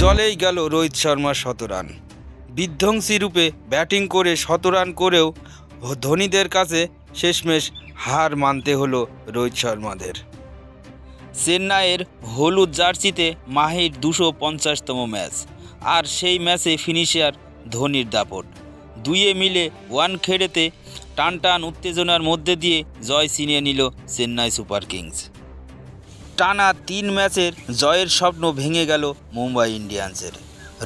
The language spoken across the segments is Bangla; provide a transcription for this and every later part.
জলেই গেল রোহিত শর্মার শতরান। বিধ্বংসী রূপে ব্যাটিং করে শতরান করেও ধোনিদের কাছে শেষমেশ হার মানতে হলো রোহিত শর্মাদের। চেন্নাইয়ের হলুদ জার্সিতে মাহির দুশো পঞ্চাশতম ম্যাচ, আর সেই ম্যাচে ফিনিশিয়ার ধোনির দাপট। দুইয়ে মিলে ওয়ান খেড়েতে টান টান উত্তেজনার মধ্যে দিয়ে জয় ছিনিয়ে নিল চেন্নাই সুপার কিংস। টানা তিন ম্যাচের জয়ের স্বপ্ন ভেঙে গেল মুম্বাই ইন্ডিয়ান্সের।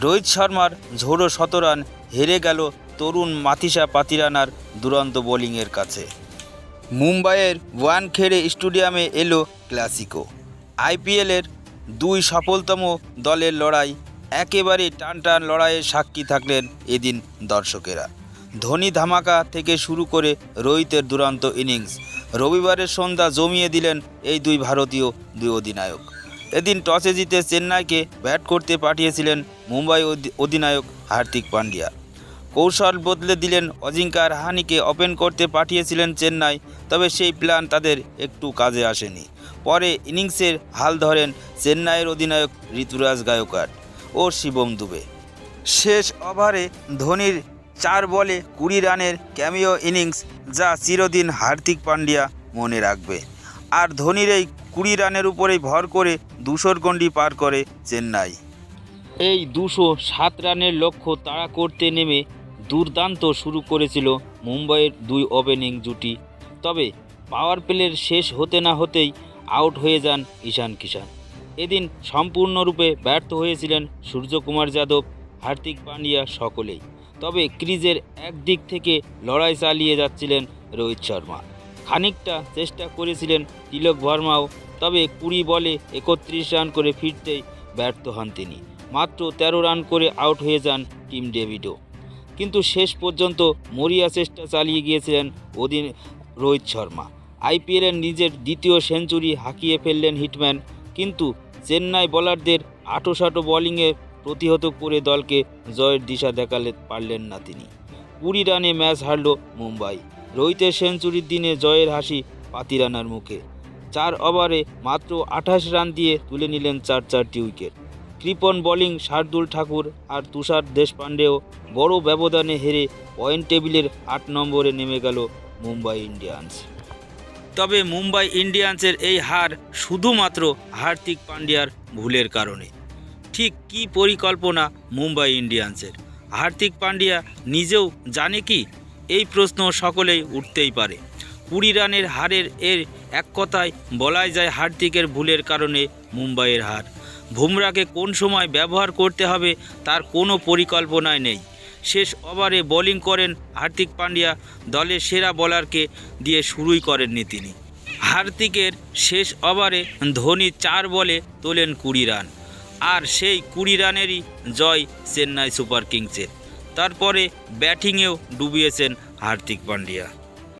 রোহিত শর্মার ঝোড়ো শতরান হেরে গেল তরুণ মাথিসা পাতিরানার দুরন্ত বোলিংয়ের কাছে। মুম্বাইয়ের ওয়ানখেড়ে স্টেডিয়ামে এলো ক্লাসিকো। আইপিএলের দুই সফলতম দলের লড়াই, একেবারে টান টান লড়াইয়ের সাক্ষী থাকলেন এদিন দর্শকেরা। ধোনি ধামাকা থেকে শুরু করে রোহিতের দুরন্ত ইনিংস রবিবারের সন্ধ্যা জমিয়ে দিলেন এই দুই ভারতীয় দুই অধিনায়ক। এদিন টসে জিতে চেন্নাইকে ব্যাট করতে পাঠিয়েছিলেন মুম্বাই অধি- অধিনায়ক হার্দিক পান্ডিয়া। কৌশল বদলে দিলেন অজিঙ্কা রাহানিকে ওপেন করতে পাঠিয়েছিলেন চেন্নাই, তবে সেই প্ল্যান তাদের একটু কাজে আসেনি। পরে ইনিংসের হাল ধরেন চেন্নাইয়ের অধিনায়ক ঋতুরাজ গায়কার ও শিবম দুবে। শেষ ওভারে ধোনির চার বলে কুড়ি রানের ক্যামিও ইনিংস যা চিরদিন হার্দিক পান্ডিয়া মনে রাখবে। আর ধোনির এই কুড়ি রানের উপরেই ভর করে দুশোর গণ্ডি পার করে চেন্নাই। এই দুশো সাত রানের লক্ষ্য তাড়া করতে নেমে দুর্দান্ত শুরু করেছিল মুম্বাইয়ের দুই ওপেনিং জুটি। তবে পাওয়ার প্লের শেষ হতে না হতেই আউট হয়ে যান ঈশান কিষান। এদিন সম্পূর্ণরূপে ব্যর্থ হয়েছিলেন সূর্যকুমার যাদব, হার্দিক পান্ডিয়া সকলেই। তবে ক্রিজের একদিক থেকে লড়াই চালিয়ে যাচ্ছিলেন রোহিত শর্মা। খানিকটা চেষ্টা করেছিলেন তিলক ভার্মাও, তবে কুড়ি বলে একত্রিশ রান করে ফিরতেই ব্যর্থ হন তিনি। মাত্র তেরো রান করে আউট হয়ে যান টিম ডেভিডও। কিন্তু শেষ পর্যন্ত মরিয়া চেষ্টা চালিয়ে গিয়েছিলেন অধীন রোহিত শর্মা। আইপিএলের নিজের দ্বিতীয় সেঞ্চুরি হাঁকিয়ে ফেললেন হিটম্যান, কিন্তু চেন্নাই বোলারদের আটোসাটো বোলিংয়ে প্রতিহত করে দলকে জয়ের দিশা দেখালে পারলেন না তিনি। কুড়ি রানে ম্যাচ হারল মুম্বাই। রোহিতের সেঞ্চুরির দিনে জয়ের হাসি পাতিরানার মুখে। চার ওভারে মাত্র আঠাশ রান দিয়ে তুলে নিলেন চার চারটি উইকেট। কৃপন বোলিং, শার্দুল ঠাকুর আর তুষার দেশপান্ডেও বড় ব্যবধানে হেরে পয়েন্ট টেবিলের আট নম্বরে নেমে গেল মুম্বাই ইন্ডিয়ান্স। তবে মুম্বাই ইন্ডিয়ান্সের এই হার শুধুমাত্র হার্দিক পান্ডিয়ার ভুলের কারণে। ঠিক কী পরিকল্পনা মুম্বাই ইন্ডিয়ান্সের? হার্দিক পান্ডিয়া নিজেও জানে কি? এই প্রশ্ন সকলেই উঠতেই পারে। কুড়ি রানের হারের এর এক কথায় বলাই যায় হার্দিকের ভুলের কারণে মুম্বাইয়ের হার। বুমরাকে কোন সময় ব্যবহার করতে হবে তার কোনো পরিকল্পনায় নেই। শেষ ওভারে বোলিং করেন হার্দিক পান্ডিয়া দলের সেরা বোলারকে দিয়ে শুরুই করেননি তিনি। হার্দিকের শেষ ওভারে ধোনি চার বলে তোলেন কুড়ি রান। আর সেই কুড়ি রানেরই জয় চেন্নাই সুপার কিংসের। তারপরে ব্যাটিংয়েও ডুবিয়েছেন হার্দিক পান্ডিয়া।